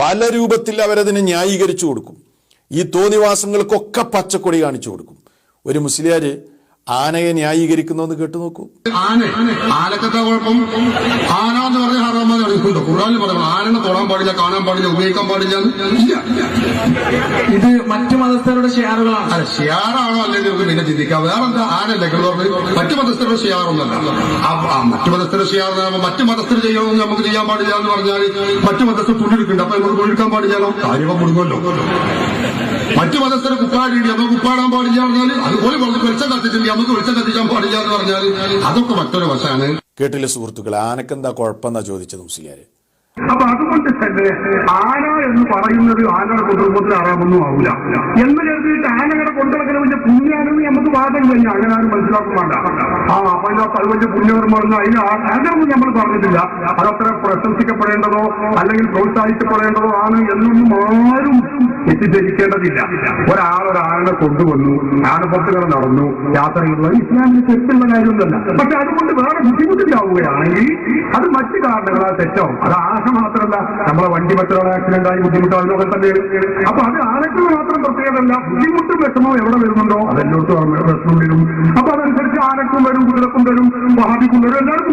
പല രൂപത്തിൽ അവരതിനെ ന്യായീകരിച്ചു കൊടുക്കും. ഈ തോന്നിവാസങ്ങൾക്കൊക്കെ പച്ചക്കൊടി കാണിച്ചു കൊടുക്കും. ഒരു മുസ്ലിയാര് ആനയെ ന്യായീകരിക്കുന്നു എന്ന് കേട്ടു നോക്കൂ. ആന ആനക്കത്തെ കുഴപ്പം? ആന എന്ന് പറഞ്ഞ ഹറാമെന്ന് എടുക്കുന്നുണ്ടോ ഖുറാനിൽ പറഞ്ഞു ആനനെ തൊടാൻ പാടില്ല കാണാൻ പാടില്ല ഉപയോഗിക്കാൻ പാടില്ല ഇല്ല. ഇത് മറ്റു മതസ്ഥരുടെ ഷിയാറുകളാണ്. അല്ല ഷിയാറാണോ അല്ലെങ്കിൽ നമുക്ക് പിന്നെ ചിന്തിക്കാം. വേറെന്താ? ആനല്ലേ മറ്റു മതസ്ഥരുടെ ഷിയാറൊന്നല്ല മറ്റു മതസ്ഥരുടെ ഷിയാർ മറ്റു മതസ്ഥർ ചെയ്യണമെന്ന് നമുക്ക് ചെയ്യാൻ പാടില്ല എന്ന് പറഞ്ഞാൽ മറ്റു മതസ്ഥർ തുണിയെടുക്കുന്നുണ്ട് അപ്പൊ നമുക്ക് തുണിയെടുക്കാൻ പാടില്ലല്ലോ? കാര്യം മുടുങ്ങല്ലോ മറ്റു മതസ്ഥരെ കുപ്പാടിയുണ്ട് നമ്മൾ കുപ്പാടാൻ പാടില്ല പറഞ്ഞാൽ അതുപോലെ വെളിച്ചം കത്തിച്ചിട്ടുണ്ട് നമുക്ക് വെളിച്ചം കത്തിക്കാൻ പാടില്ല എന്ന് പറഞ്ഞാൽ അതൊക്കെ മറ്റൊരു വശമാണ് കേട്ടില്ല സുഹൃത്തുക്കളെ ആനക്കെന്താ കുഴപ്പമെന്നാ ചോദിച്ചത് മുസ്ലിയാര്? അപ്പൊ അതുകൊണ്ട് തന്നെ ആന എന്ന് പറയുന്നത് ആനയുടെ കുടുംബത്തിൽ അറിയാമൊന്നും ആവില്ല എന്ന് കരുതിയിട്ട് ആനകളെ കൊണ്ടുനടക്കുന്ന വലിയ പുണ്യാണെന്ന് നമുക്ക് വാദം കഴിഞ്ഞ അങ്ങനെ ആരും മനസ്സിലാക്കും വേണ്ട ആ അപ്പൊ ഇതിനകത്ത് അത് വലിയ പുണ്യകർമ്മമെന്ന് അതിന് അങ്ങനൊന്നും നമ്മൾ പറഞ്ഞിട്ടില്ല. അതത്ര പ്രശംസിക്കപ്പെടേണ്ടതോ അല്ലെങ്കിൽ പ്രോത്സാഹിക്കപ്പെടേണ്ടതോ ആണ് എന്നൊന്നും ആരും തെറ്റിദ്ധരിക്കേണ്ടതില്ല ഒരാൾ ഒരു ആനനെ കൊണ്ടുവന്നു ആണുപത്തുകൾ നടന്നു യാത്ര ചെയ്തു. ഇസ്ലാമിന് തെറ്റുള്ള കാര്യമൊന്നുമല്ല. പക്ഷെ അതുകൊണ്ട് വേറെ ബുദ്ധിമുട്ടിലാവുകയാണെങ്കിൽ അത് മറ്റു കാരണങ്ങളാൽ തെറ്റാവും അത് ആശ മാത്രമല്ല നമ്മളെ വണ്ടി മറ്റൊരാളെ ആക്സിഡന്റ് ആയി ബുദ്ധിമുട്ടാവുന്നതൊക്കെ തന്നെയാണ് അപ്പൊ അത് ആനയ്ക്ക് മാത്രം പ്രത്യേകതല്ല ബുദ്ധിമുട്ടും വിഷമവും എവിടെ വരുന്നുണ്ടോ? അതെല്ലോട്ടും വിഷമം വരും അപ്പൊ അതനുസരിച്ച് ആനക്കും വരും കുതിരക്കും വരും ബാധിക്കും വരും എല്ലാവർക്കും